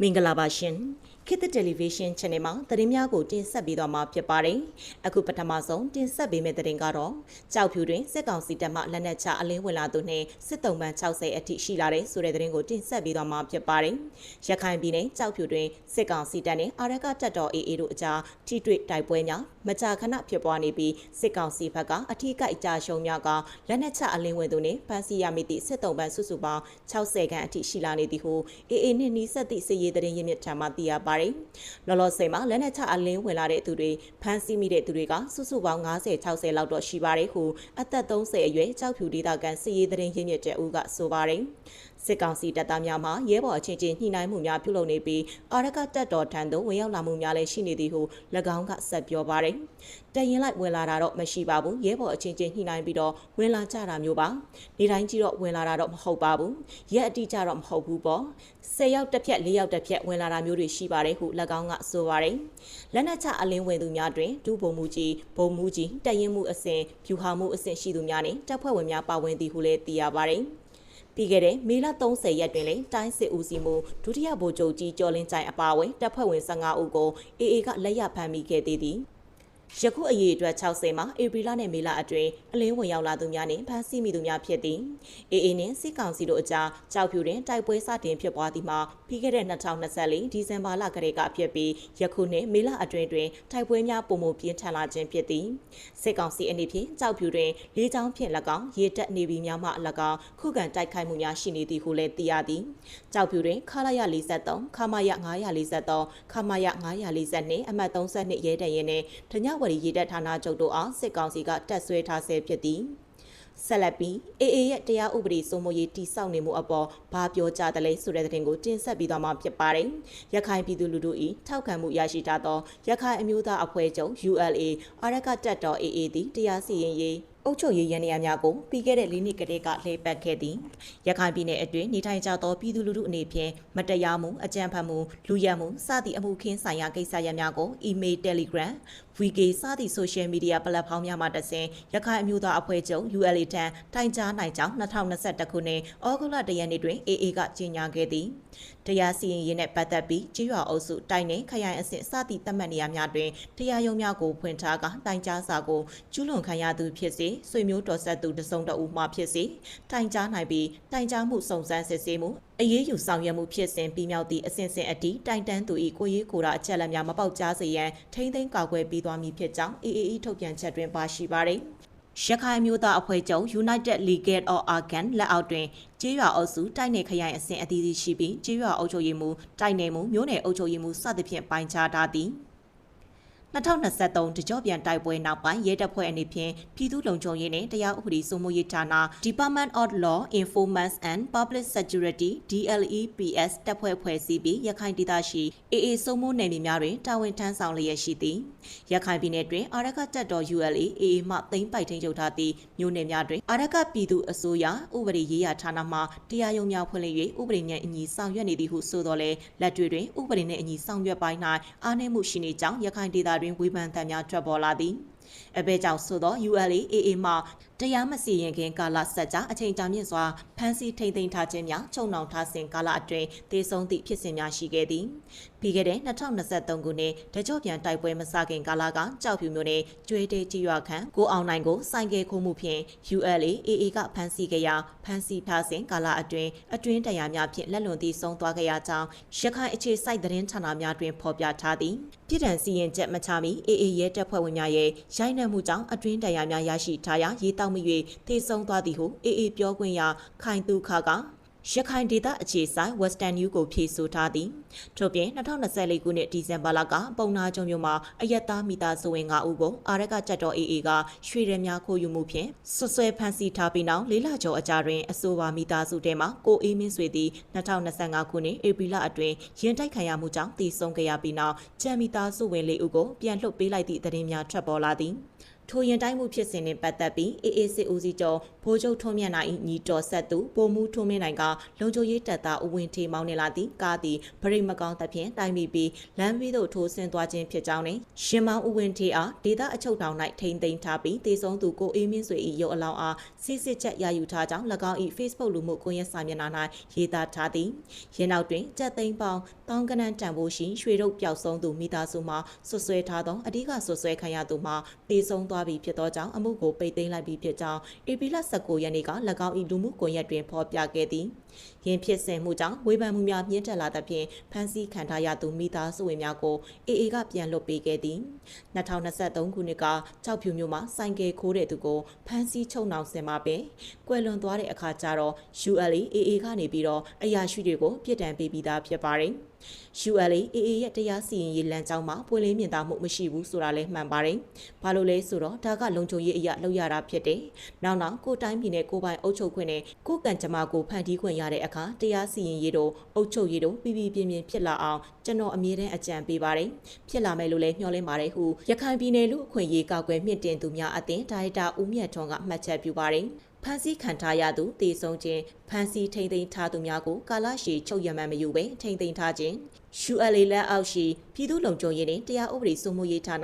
မင်္ဂလာပါရှင် ခေတ်သစ်တယ်လီဗီရှင်း channel မှာသတင်းများကိုတင်ဆက်ပေးသွားမှာဖြစ်ပါတယ်အခုပထမဆုံးတင်ဆက်ပေးမယ့်သတင်းကတော့ကြောက်ဖြူတွင်စစ်ကောင်စီတပ်မှလက်နက်ချအလင်းဝင်လာသူနှင့်စစ်တုံးပန်း60အထိရှိလာတဲ့ဆိုတဲ့သတင်းကိုတင်ဆက်ပေးသွားမှာဖြစ်ပါတယ်ရခိုင်ပြည်နယ်ကြောက်ဖြူတွင်စစ်ကောင်စီတပ်နှင့်အာရကတပ်တော် AA တို့အကြားထိတွေ့တိုက်ပွဲများမကြာခဏဖြစ်ပွားနေပြီးစစ်ကောင်စီဘက်ကအထီးကိုက်အကြရှုံးများကလက်နက်ချအလင်းဝင်သူနှင့်ဖမ်းဆီးရမိသည့်စစ်တုံးပန်းစုစုပေါင်း60ခန်းအထိရှိလာနေသည်ဟု AA နှင့်နှီးဆက်သည့်စစ်ရေးသတင်းရင်းမြစ်ထံမှသိရပါတယ်။လောလောဆယ်မှာလက်နက်ချအလင်းဝင်လာတဲ့သူတွေဖမ်းဆီးမိတဲ့သူတွေကစုစုပေါင်း90 60လောက်တော့ရှိပါတယ်ဟုအသက်30အရွယ်ကြောက်ဖြူဒေသကန်စစ်ရေးသတင်းရင်းမြစ်တဲ့ဦးကဆိုပါတယ်။စစ်ကောင်စီတပ်သားများမှရဲဘော်အချင်းချင်းညှိနှိုင်းမှုများပြုလုပ်နေပြီးအာရကတပ်တော်ထံသို့ဝင်ရောက်လာမှုများလည်းရှိနေသည်ဟု၎င်းကဆက်ပြောပါတယ်။တရင်လိုက်ဝင်လာတာတော့မရှိပါဘူး။ရဲဘော်အချင်းချင်းညှိနှိုင်းပြီးတော့ဝင်လာကြတာမျိုးပါ။နေတိုင်းကြီးတော့ဝင်လာတာတော့မဟုတ်ပါဘူး။ရက်အတိကျတော့မဟုတ်ဘူးပေါ့။10ရောက်တစ်ဖြက်4ရောက်တစ်ဖြက်ဝင်လာတာမျိုးတွေရှိပါတယ်ဟု၎င်းကဆိုပါတယ်။လက်နက်ချအလင်းဝင်သူများတွင်ဒုဗိုလ်မှူးကြီးဗိုလ်မှူးကြီးတရင်မှုအစဉ်ဖြူဟာမှုအစဉ်ရှိသူများနှင့်တပ်ဖွဲ့ဝင်များပါဝင်သည်ဟုလည်းသိရပါတယ်။ပြီးခဲ့တဲ့မေလ30ရက်တွင်လည်းတိုင်းစစ်ဦးစီးမှုဒုတိယဗိုလ်ချုပ်ကြီးကျော်လင်းကြိုင်အပါအဝင်တပ်ဖွဲ့ဝင်15ဦးကို AA ကလက်ရဖမ်းမိခဲ့သေးသည် ယခုအရေးအတွက်60မှာဧပြီလနဲ့မေလအတွင်းအလင်းဝင်ရောက်လာသူများနှင့်ဖမ်းဆီးမိသူများဖြစ်သည်။ AA နှင့်စစ်ကောင်စီတို့အကြားကြောက်ဖြူတွင်တိုက်ပွဲစတင်ဖြစ်ပွားသည်မှာပြီးခဲ့တဲ့2024ဒီဇင်ဘာလကတည်းကဖြစ်ပြီးယခုနှစ်မေလအတွင်းတွင်တိုက်ပွဲများပုံမပြင်းထန်လာခြင်းဖြစ်သည်။စစ်ကောင်စီအနေဖြင့်ကြောက်ဖြူတွင်လေးချောင်းဖြင့်၎င်းရေတက်နေပြီးများမှ၎င်းခုခံတိုက်ခိုက်မှုများရှိနေသည်ဟုလည်းသိရသည်။ကြောက်ဖြူတွင်ခလာရ43ခမာရ943ခမာရ942အမှတ်32ရဲတရင်နှင့်တညဝရီရေတပ်ဌာနချုပ်တို့အားစစ်ကောင်စီကတပ်ဆွဲထားဆဲဖြစ်သည်ဆက်လက်ပြီး AA ရဲ့တရားဥပဒေစိုးမိုးရေးတိစောက်နေမှုအပေါ်ဘာပြောကြသလဲဆိုတဲ့တဲ့တင်ကိုတင်ဆက်ပြီးသွားမှာဖြစ်ပါတယ်။ရခိုင်ပြည်သူလူထု၏ထောက်ခံမှုရရှိထားသောရခိုင်အမျိုးသားအဖွဲ့ချုပ် ULA အာရကတပ်တော် AA သည်တရားစီရင်ရေး အုပ်ချုပ်ရေးရန်နေရာများကိုပြီးခဲ့တဲ့၄နှစ်ကတည်းကလှည့်ပတ်ခဲ့သည်ရခိုင်ပြည်နယ်အတွင်းနေထိုင်ကြသောပြည်သူလူထုအနေဖြင့်မတရားမှုအကြမ်းဖက်မှုလူရမှုစသည့်အမှုခင်းဆိုင်ရာကိစ္စရပ်များကို email telegram VK စသည့် social media platform များမှတဆင့်ရခိုင်အမျိုးသားအဖွဲ့ချုပ် ULA ထံတိုင်ကြားနိုင်ကြောင်း2021ခုနှစ်ဩဂုတ်လ၁ရက်နေ့တွင် AA ကကြေညာခဲ့သည်တရားစီရင်ရေးနဲ့ပတ်သက်ပြီးကြေးရွာအုပ်စုတိုင်နှင့်ခရိုင်အဆင့်စသည့်သတ်မှတ်နေရာများတွင်တရားရုံးများကိုဖွင့်ထားကတိုင်ကြားစာကိုကျူးလွန်ခံရသူဖြစ်စေဆွေမျိုးတော်ဆက်သူတစုံတဦးမှဖြစ်စေတိုင်ကြားနိုင်ပြီးတိုင်ကြားမှုစုံစမ်းစစ်ဆေးမှုအရေးယူဆောင်ရွက်မှုဖြစ်စဉ်ပြီးမြောက်သည့်အစဉ်စဉ်အတည်တိုင်တန်းသူ၏ကိုရေးကိုရာအချက်အလက်များမပေါက်ကြားစေရန်ထိမ့်သိမ်းကာကွယ်ပြီးသွားမည်ဖြစ်ကြောင်း AAE ထုတ်ပြန်ချက်တွင်ပါရှိပါသည်ရခိုင်မျိုးသားအဖွဲ့ချုပ် United Legal of Argan လက်အောက်တွင်ကျေးရွာအုပ်စုတိုက်နယ်ခရိုင်အဆင့်အသီးသီးရှိပြီးကျေးရွာအုပ်ချုပ်ရေးမှူးတိုက်နယ်မှူးမြို့နယ်အုပ်ချုပ်ရေးမှူးစသဖြင့်ပိုင်းခြားထားသည်။ 2023တကြောပြန်တိုက်ပွဲနောက်ပိုင်းရဲတပ်ဖွဲ့အနေဖြင့်ပြည်သူ့လုံခြုံရေးနှင့်တရားဥပဒေစိုးမိုးရေးဌာန Department of Law Enforcement and Public Security DLEPS တပ်ဖွဲ့ဖွဲ့စည်းပြီးရခိုင်ဒေသရှိ AA စိုးမိုးနယ်မြေများတွင်တာဝန်ထမ်းဆောင်လျက်ရှိသည်ရခိုင်ပြည်နယ်တွင်အာရကတပ်တော် ULA AA မှသိမ်းပိုက်ထိန်းချုပ်ထားသည့်မြို့နယ်များတွင်အာရကပြည်သူအစိုးရဥပဒေရေးရာဌာနမှတရားရုံးများဖွင့်လှစ်၍ဥပဒေနဲ့အညီဆောင်ရွက်နေသည်ဟုဆိုတော်လဲလက်တွေ့တွင်ဥပဒေနှင့်အညီဆောင်ရွက်ပိုင်း၌အားနည်းမှုရှိနေကြောင်းရခိုင်ဒေသတွင်တွင် ဝေဖန်သံများ ထွက်ပေါ်လာသည် အဘဲကြောင့်ဆိုသော ULA AA မှတရားမစီရင်ခင်ကာလဆက်ကြာအချိန်ကြာမြင့်စွာဖမ်းဆီးထိန်သိမ်းထားခြင်းများချုပ်နှောင်ထားစဉ်ကာလအတွင်းသေဆုံးသည့်ဖြစ်စဉ်များရှိခဲ့သည်ပြီးခဲ့တဲ့2023ခုနှစ်တကြော့ပြန်တိုက်ပွဲမစခင်ကာလကကြောက်ဖြူမျိုးနဲ့ကျွေးတေးကြီးရွာခန့်ကိုအောင်နိုင်ကိုစိုင်ကဲခိုးမှုဖြင့် ULA AA ကဖမ်းဆီးခဲ့ရာဖမ်းဆီးထားစဉ်ကာလအတွင်းအတွင်းတရားများဖြင့်လက်လွန်သည့်ဆုံးသွားခဲ့ရကြောင်းရခိုင်အခြေစိုက်သတင်းဌာနများတွင်ဖော်ပြထားသည်ပြည်ထန်စီရင်ချက်မချမီ AA ရဲတပ်ဖွဲ့ဝင်များရဲ့ရိုက်နှက်မှုကြောင့်အတွင်းတရားများရရှိထားရာရေးတောက်မိ၍သေဆုံးသွားသည်ဟု AA ပြောခွင့်ရခိုင်သူခက ရခိုင်ဒေသအခြေဆိုင် Western New ကိုဖြေဆိုထားသည်ထို့ပြင်2024ခုနှစ်ဒီဇင်ဘာလကပုံနာကျုံမြို့မှာအယက်သားမိသားစုဝင်9ဦးကိုအာရကကြက်တော် AA ကရွှေရများခိုးယူမှုဖြင့်ဆွဆွဲဖမ်းဆီးထားပြီးနောက်လေးလကျော်အကြာတွင်အဆိုပါမိသားစုထဲမှကိုအေးမင်းဆွေသည်2025ခုနှစ်ဧပြီလအတွင်းရင်တိုက်ခံရမှုကြောင့်တည်ဆုံခဲ့ရပြီးနောက်ကြံမိသားစုဝင်၄ဦးကိုပြန်လွှတ်ပေးလိုက်သည့်သတင်းများထွက်ပေါ်လာသည် ထိုရင်တိုင်းမှုဖြစ်စဉ်နှင့်ပတ်သက်ပြီးအေးအေးစစ်ဦးစီးချုပ်ဗိုလ်ချုပ်ထွန်းမြတ်နိုင်၏ညီတော်ဆက်သူပုံမှုထွန်းမင်းနိုင်ကလုံခြုံရေးတပ်သားဦးဝင်းထေမောင်းနေလာသည့်ကားသည်ဗရိတ်မကောင်းသဖြင့်တိုင်မိပြီးလမ်းပြီးသို့ထိုးဆင်းသွားခြင်းဖြစ်ကြောင်းနှင့်ရှင်မောင်းဦးဝင်းထေအားဒေသအချုပ်တောင်၌ထိန်သိမ်းထားပြီးတေဆုံးသူကိုအေးမင်းဆွေ၏ရုပ်အလောင်းအားစစ်စစ်ချက်ရယူထားကြောင်း၎င်း၏ Facebook လူမှုကွန်ရက်စာမျက်နှာ၌ရေးသားထားသည်ရင်းနောက်တွင်ကြက်သိန်းပေါင်းတောင်းကနန်းတန်ဖိုးရှိရွှေရုပ်ပျောက်ဆုံးသူမိသားစုမှဆွဆွဲထားသောအဓိကဆွဆွဲခံရသူမှတေဆုံးသွားပြီဖြစ်သောကြောင့်အမှုကိုပိတ်သိမ်းလိုက်ပြီးဖြစ်ကြောင်းဧပြီလ19ရက်နေ့က၎င်း၏လူမှုကွန်ရက်တွင်ဖော်ပြခဲ့သည်ယင်းဖြစ်စဉ်မှုကြောင့်ဝေဖန်မှုများမြင့်တက်လာသဖြင့်ဖမ်းဆီးခံထားရသူမိသားစုဝင်များကိုအေအေကပြန်လွတ်ပေးခဲ့သည်2023ခုနှစ်ကကြောက်ဖြူမြို့မှာစိုင်ကယ်ခိုးတဲ့သူကိုဖမ်းဆီးချုပ်နှောင်စင်မှာပင်ကွယ်လွန်သွားတဲ့အခါကျတော့ ULA AA ကနေပြီးတော့အရာရှိတွေကိုပြစ်ဒဏ်ပေးပြီးသားဖြစ်ပါတယ်။ ULA AA ရဲ့တရားစီရင်ရေးလမ်းကြောင်းမှာပွင့်လင်းမြင်သာမှုမရှိဘူးဆိုတာလည်းမှန်ပါတယ်။ဘာလို့လဲဆိုတော့ဒါကလုံခြုံရေးအရာလောက်ရတာဖြစ်တယ်။နောက်နောက်ကိုတိုင်းပြည်နဲ့ကိုပိုင်အုပ်ချုပ်ခွင့်နဲ့ကိုကံကြမ္မာကိုဖန်တီးခွင့်ရတဲ့အခါတရားစီရင်ရေးတို့အုပ်ချုပ်ရေးတို့ပြည်ပြည်ပြင်းပြင်းဖြစ်လာအောင်ကျွန်တော်အမြဲတမ်းအကြံပေးပါတယ်။ဖြစ်လာမယ်လို့လည်းမျှော်လင့်ပါတယ်ဟုရခိုင်ပြည်နယ်လူအခွင့်အရေးကောက်ွယ်မြင့်တင်သူများအသင်းဒါရိုက်တာဦးမြတ်ထွန်းကမှတ်ချက်ပြုပါတယ်။ ဖမ်းဆီးခံထားရသူတည်ဆုံခြင်းဖမ်းဆီးထိန်သိမ်းထားသူများကိုကာလရှည်ချုပ်ရမှန်မယူဘဲထိန်သိမ်းထားခြင်း ULA လက်အောက်ရှိပြည်သူ့လုံခြုံရေးနှင့်တရားဥပဒေစိုးမိုးရေးဌာန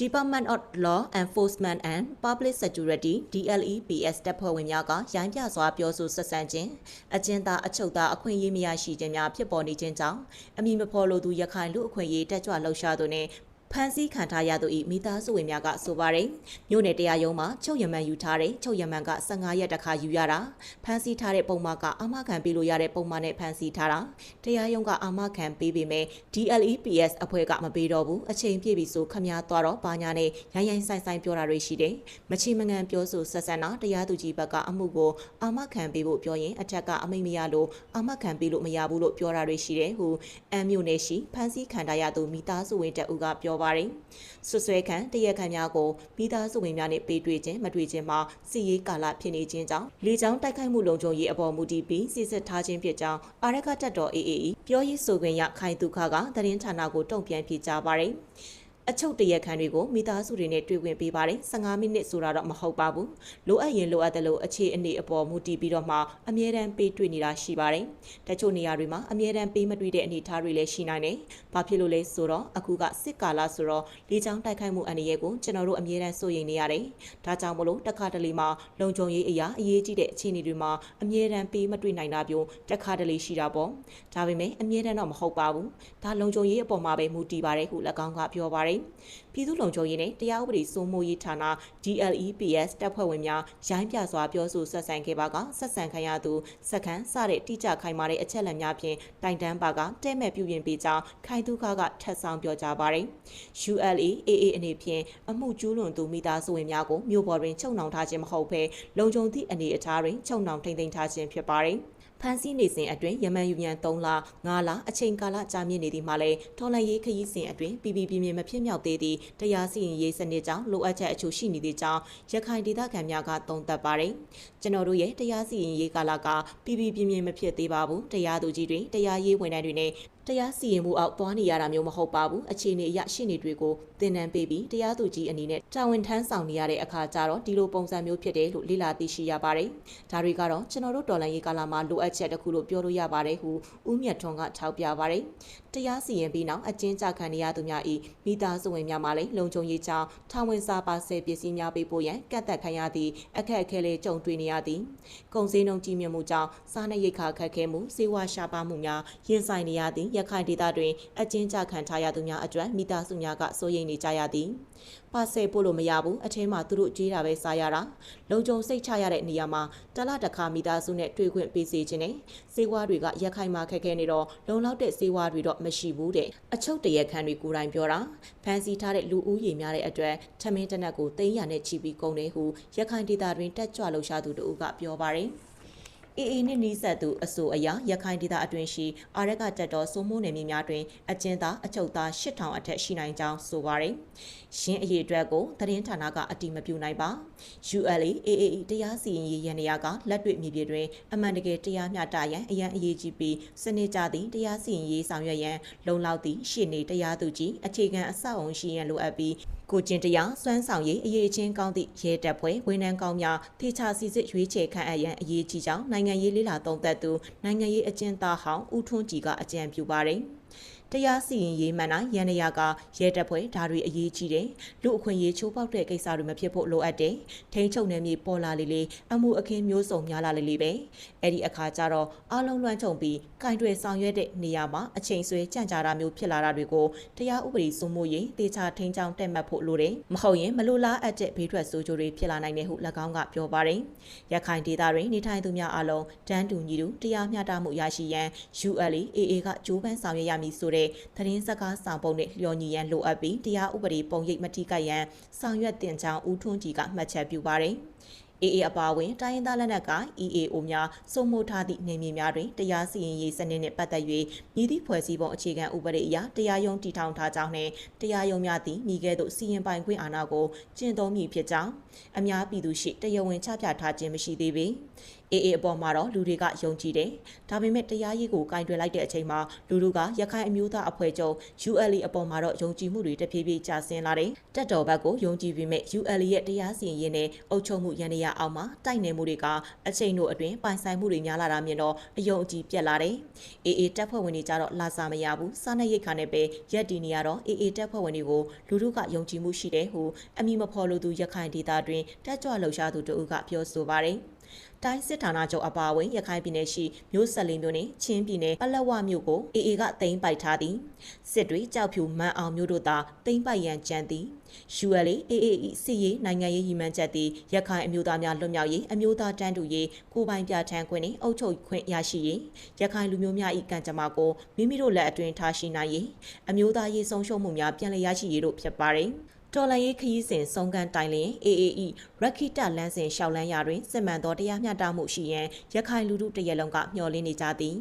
Department of Law Enforcement and Public Security DLEPS တပ်ဖွဲ့ဝင်များကရိုင်းပြစွာပြောဆိုဆက်ဆံခြင်းအကျဉ်းသားအချုပ်သားအခွင့်အရေးမရရှိခြင်းများဖြစ်ပေါ်နေခြင်းကြောင့်အမည်မဖော်လိုသူရခိုင်လူအခွင့်အရေးတက်ကြွလှုပ်ရှားသူနှင့် ဖမ်းဆီးခံထားရသူ၏မိသားစုဝင်များကဆိုပါတယ်။မြို့နယ်တရားရုံးမှာချုပ်ရမန်ယူထားတဲ့ချုပ်ရမန်က15ရက်တခါယူရတာဖမ်းဆီးထားတဲ့ပုံမှန်ကအာမခံပေးလို့ရတဲ့ပုံမှန်နဲ့ဖမ်းဆီးထားတာတရားရုံးကအာမခံပေးပေမဲ့ DLEPS အဖွဲ့ကမပေးတော့ဘူးအချိန်ပြည့်ပြီဆိုခမည်းသွားတော့ဘာညာနဲ့ရိုင်းရိုင်းဆိုင်ဆိုင်ပြောတာတွေရှိတယ်။မချီမငန်ပြောဆိုဆက်ဆံတာတရားသူကြီးဘက်ကအမှုကိုအာမခံပေးဖို့ပြောရင်အထက်ကအမိန့်မရလို့အာမခံပေးလို့မရဘူးလို့ပြောတာတွေရှိတယ်ဟုအမ်မြို့နယ်ရှိဖမ်းဆီးခံထားရသူမိသားစုဝင်တအုပ်ကပြောပါတယ်။ဆွဆွဲခံတရက်ခံများကိုမိသားစုဝင်များနဲ့ပေးတွေ့ခြင်းမတွေ့ခြင်းမှာစီရေးကာလဖြစ်နေခြင်းကြောင့်လေကြောင်းတိုက်ခိုက်မှုလုံခြုံရေးအပေါ်မူတည်ပြီးစစ်စစ်ထားခြင်းဖြစ်ကြောင်းအာရကတက်တော် AAE ပြောရေးဆိုခွင့်ရခိုင်သူခကသတင်းဌာနကိုတုံ့ပြန်ဖြေကြားပါတယ်။ အချုပ်တရက်ခံတွေကိုမိသားစုတွေနဲ့တွေ့ခွင့်ပေးပါတယ်15မိနစ်ဆိုတာတော့မဟုတ်ပါဘူးလိုအပ်ရင်လိုအပ်တယ်လို့အခြေအနေအပေါ်မူတည်ပြီးတော့မှအမြဲတမ်းပေးတွေ့နေတာရှိပါတယ်တချို့နေရာတွေမှာအမြဲတမ်းပေးမတွေ့တဲ့အနေအထားတွေလည်းရှိနိုင်တယ်ဘာဖြစ်လို့လဲဆိုတော့အခုကစစ်ကာလဆိုတော့လေကြောင်းတိုက်ခိုက်မှုအန္တရာယ်ကိုကျွန်တော်တို့အမြဲတမ်းစိုးရိမ်နေရတယ်ဒါကြောင့်မလို့တခါတလေမှာလုံခြုံရေးအရာအရေးကြီးတဲ့အခြေအနေတွေမှာအမြဲတမ်းပေးမတွေ့နိုင်တာမျိုးတခါတလေရှိတာပေါ့ဒါပေမဲ့အမြဲတမ်းတော့မဟုတ်ပါဘူးဒါလုံခြုံရေးအပေါ်မှာပဲမူတည်ပါတယ်ဟု၎င်းကပြောပါတယ်ပြည်သူ့လုံခြုံရေးနဲ့တရားဥပဒေစိုးမိုးရေးဌာန DLEPS တပ်ဖွဲ့ဝင်များရိုင်းပြစွာပြောဆိုဆက်ဆံခဲ့ပါကဆက်ဆံခံရသူစက္ကန့်စတဲ့တိကျခိုင်မာတဲ့အချက်လက်များဖြင့်တိုင်တန်းပါကတဲမဲ့ပြုပြင်ပေးကြောင်းခိုင်သူခကထပ်ဆောင်ပြောကြားပါတယ်။ ULA AA အနေဖြင့်အမှုကျူးလွန်သူမိသားစုဝင်များကိုမြို့ပေါ်တွင်ချုပ်နှောင်ထားခြင်းမဟုတ်ဘဲလုံခြုံသည့်အနေအထားတွင်ချုပ်နှောင်ထိန်းသိမ်းထားခြင်းဖြစ်ပါတယ်။ ဖမ်းဆီးနေစဉ်အတွင်းယမန်ယူမြန်3လ9လအချိန်ကာလကြာမြင့်နေသည်မှာလည်းထော်လန်ရေးခရီးစဉ်အတွင်းပြည်ပြည်ပြင်းပြင်းမဖြစ်မြောက်သေးသည့်တရားစီရင်ရေးစနစ်ကြောင့်လိုအပ်ချက်အချို့ရှိနေသည့်ကြောင်းရခိုင်ဒေသခံများကသုံးသပ်ပါတယ်။ကျွန်တော်တို့ရဲ့တရားစီရင်ရေးကာလကပြည်ပြည်ပြင်းပြင်းမဖြစ်သေးပါဘူး။တရားသူကြီးတွေတရားရေးဝန်ထမ်းတွေနဲ့ တရားစီရင်မှုအောက်သွားနေရတာမျိုးမဟုတ်ပါဘူးအခြေအနေအရရှင်းနေတွေကိုသင်တန်းပေးပြီးတရားသူကြီးအနေနဲ့တာဝန်ထမ်းဆောင်နေရတဲ့အခါကျတော့ဒီလိုပုံစံမျိုးဖြစ်တယ်လို့လေ့လာသိရှိရပါတယ်ဒါတွေကတော့ကျွန်တော်တို့တော်လန်ရေးကာလမှာလိုအပ်ချက်တစ်ခုလို့ပြောလို့ရပါတယ်ဟုဦးမြတ်ထွန်းကထောက်ပြပါတယ်တရားစီရင်ပြီးနောက်အကျဉ်းချခံနေရသူများ၏မိသားစုဝင်များမှလည်းလုံခြုံရေးကြောင်းထောင်ဝင်စာပါဆယ်ပစ္စည်းများပေးပို့ရန်ကန့်သက်ခံရသည့်အခက်အခဲလေးကြုံတွေ့နေရသည်ကုန်စည်နှုန်းကြီးမြင့်မှုကြောင့်စားနပ်ရိက္ခာခက်ခဲမှုစေဝါရှားပါမှုများရင်ဆိုင်နေရသည့်ရခိုင်ဒေသတွင်အကျဉ်းချခံထားရသူများအတွက်မိသားစုများကစိုးရိမ်နေကြရသည်ပါဆယ်ပို့လို့မရဘူးအထင်းမှာသူတို့ကြေးတာပဲစားရတာလုံခြုံစိတ်ချရတဲ့နေရာမှာတလတစ်ခါမိသားစုနဲ့တွေ့ခွင့်ပေးစေခြင်းနဲ့စေဝါတွေကရက်ခိုင်မှာခက်ခဲနေတော့လုံလောက်တဲ့စေဝါတွေတော့မရှိဘူးတဲ့အချုပ်တရက်ခံတွေကိုယ်တိုင်ပြောတာဖန်စီထားတဲ့လူဦးရေများတဲ့အတွက်ထမင်းတနက်ကိုသိန်းရနဲ့ချီပြီးကုန်တယ်ဟုရက်ခိုင်ဒေသတွင်တက်ကြွလှုပ်ရှားသူတို့ကပြောပါတယ် အေအေနှင့်နီးစပ်သူအဆိုအရာရခိုင်ဒေသအတွင်းရှိအာရကတက်တော်စိုးမိုးနယ်မြေများတွင်အကျဉ်းသားအချုပ်သား8000အထက်ရှိနိုင်ကြောင်းဆိုပါရယ်။ရင်းအရေးအတွက်ကိုသတင်းဌာနကအတိမပြုနိုင်ပါ။ ULA AAE တရားစီရင်ရေးရန်ရာကလက်တွေ့မြေပြင်တွင်အမှန်တကယ်တရားမျှတရန်အရန်အရေးကြီးပြီးစနစ်ကြသည့်တရားစီရင်ရေးဆောင်ရွက်ရန်လုံလောက်သည့်ရှေ့နေတရားသူကြီးအခြေခံအဆောက်အုံရှိရန်လိုအပ်ပြီး ကိုကျင်တရားစွမ်းဆောင်ရေးအရေးချင်းကောင်းသည့်ရဲတပ်ဖွဲ့ဝန်ထမ်းကောင်းများထေချာစီစစ်ရွေးချယ်ခန့်အပ်ရန်အရေးကြီးကြောင်းနိုင်ငံရေးလေးလာသုံးသပ်သူနိုင်ငံရေးအကျဉ်းသားဟောင်းဦးထွန်းကြည်ကအကြံပြုပါတယ်။ တရားစီရင်ရေးမှန်တိုင်းရန်ရယာကရဲတပ်ဖွဲ့ဒါတွေအရေးကြီးတယ်လူအခွင့်အရေးချိုးဖောက်တဲ့ကိစ္စတွေမဖြစ်ဖို့လိုအပ်တယ်ထိန်းချုပ်နယ်မြေပေါ်လာလေလေအမှုအခင်းမျိုးစုံများလာလေလေပဲအဲ့ဒီအခါကျတော့အလုံးလွှမ်းခြုံပြီးကင်တွေဆောင်ရွက်တဲ့နေရာမှာအချိန်ဆွဲကြံ့ကြာတာမျိုးဖြစ်လာတာတွေကိုတရားဥပဒေစိုးမိုးရေးတေချာထိန်းချောင်းတက်မှတ်ဖို့လိုတယ်မဟုတ်ရင်မလိုလားအပ်တဲ့ဘေးထွက်ဆိုးကျိုးတွေဖြစ်လာနိုင်တယ်ဟု၎င်းကပြောပါတယ်ရခိုင်ဒေသတွင်နေထိုင်သူများအလုံးတန်းတူညီတူတရားမျှတမှုရရှိရန် ULA AA ကကြိုးပမ်းဆောင်ရွက်ရမည်ဆိုတဲ့သတင်းစကားဆောင်ပုံနဲ့လျော်ညီရန်လိုအပ်ပြီးတရားဥပဒေပုံရိပ်မတိကတ်ရန်ဆောင်ရွက်တင်ကြောင်းဦးထွန်းကြည်ကမှတ်ချက်ပြုပါတယ်။ AA အပါအဝင်တိုင်းရင်းသားလက်နက်က EAO များစုံမိုးထားသည့်နေမြေများတွင်တရားစီရင်ရေးစနစ်နှင့်ပတ်သက်၍မြည်သည့်ဖွဲ့စည်းပုံအခြေခံဥပဒေအရတရားရုံးတည်ထောင်ထားကြောင်းနှင့်တရားရုံးများသည်မိခဲ့သို့စီရင်ပိုင်ခွင့်အာဏာကိုကျင့်သုံးမည်ဖြစ်ကြောင်းအများပြည်သူရှိတရားဝင်ချပြထားခြင်းမရှိသေးပေ။ AA အပေါ်မှာတော့လူတွေကယုံကြည်တယ်။ဒါပေမဲ့တရားရေးကိုကင်တွယ်လိုက်တဲ့အချိန်မှာလူလူကရခိုင်အမျိုးသားအဖွဲ့ချုပ် ULA အပေါ်မှာတော့ယုံကြည်မှုတွေတဖြည်းဖြည်းကျဆင်းလာတယ်။တက်တော်ဘက်ကိုယုံကြည်ပြီးမဲ့ ULA ရဲ့တရားစီရင်ရေးနဲ့အုပ်ချုပ်မှုရန်ရအောင်မှာတိုက်နယ်မှုတွေကအချိန်တို့အတွင်းပိုင်ဆိုင်မှုတွေများလာတာမြင်တော့အယုံအကြည်ပြက်လာတယ်။ AA တပ်ဖွဲ့ဝင်တွေကြတော့လာစာမရဘူး။စားနပ်ရိတ်ခါနဲ့ပဲရက်တီနေရတော့ AA တပ်ဖွဲ့ဝင်တွေကိုလူလူကယုံကြည်မှုရှိတယ်ဟုအမိမဖော်လို့သူရခိုင်ဒေသတွင်တက်ကြွလှုပ်ရှားသူတို့ကပြောဆိုပါတယ်။ တိုင်းစစ်ဌာနချုပ်အပါအဝင်ရခိုင်ပြည်နယ်ရှိမြို့ဆက်လင်းမြို့နယ်ချင်းပြည်နယ်ပလက်ဝမြို့ကို AA ကသိမ်းပိုက်ထားသည်စစ်တွေကြောက်ဖြူမန်းအောင်မြို့တို့သာသိမ်းပိုက်ရန်ကြံသည် ULA AAE စစ်ရေးနိုင်ငံရေးရည်မှန်းချက်သည်ရခိုင်အမျိုးသားများလွတ်မြောက်ရေးအမျိုးသားတန်းတူရေးကိုပိုင်ပြဋ္ဌာန်းခွင့်နှင့်အုပ်ချုပ်ခွင့်ရရှိရေးရခိုင်လူမျိုးများ၏ကံကြမ္မာကိုမိမိတို့လက်အတွင်းထားရှိနိုင်ရေးအမျိုးသားရေးဆုံးရှုံးမှုများပြန်လည်ရရှိရေးတို့ဖြစ်ပါတယ်။ တော်လန်ရေးခရီးစဉ်စုံကန်တိုင်လင် AAE ရခိတလန်းစဉ်ရှောက်လန်းရာတွင်စစ်မှန်သောတရားမျှတမှုရှိရန်ရခိုင်လူထုတရက်လုံးကမျှော်လင့်နေကြသည်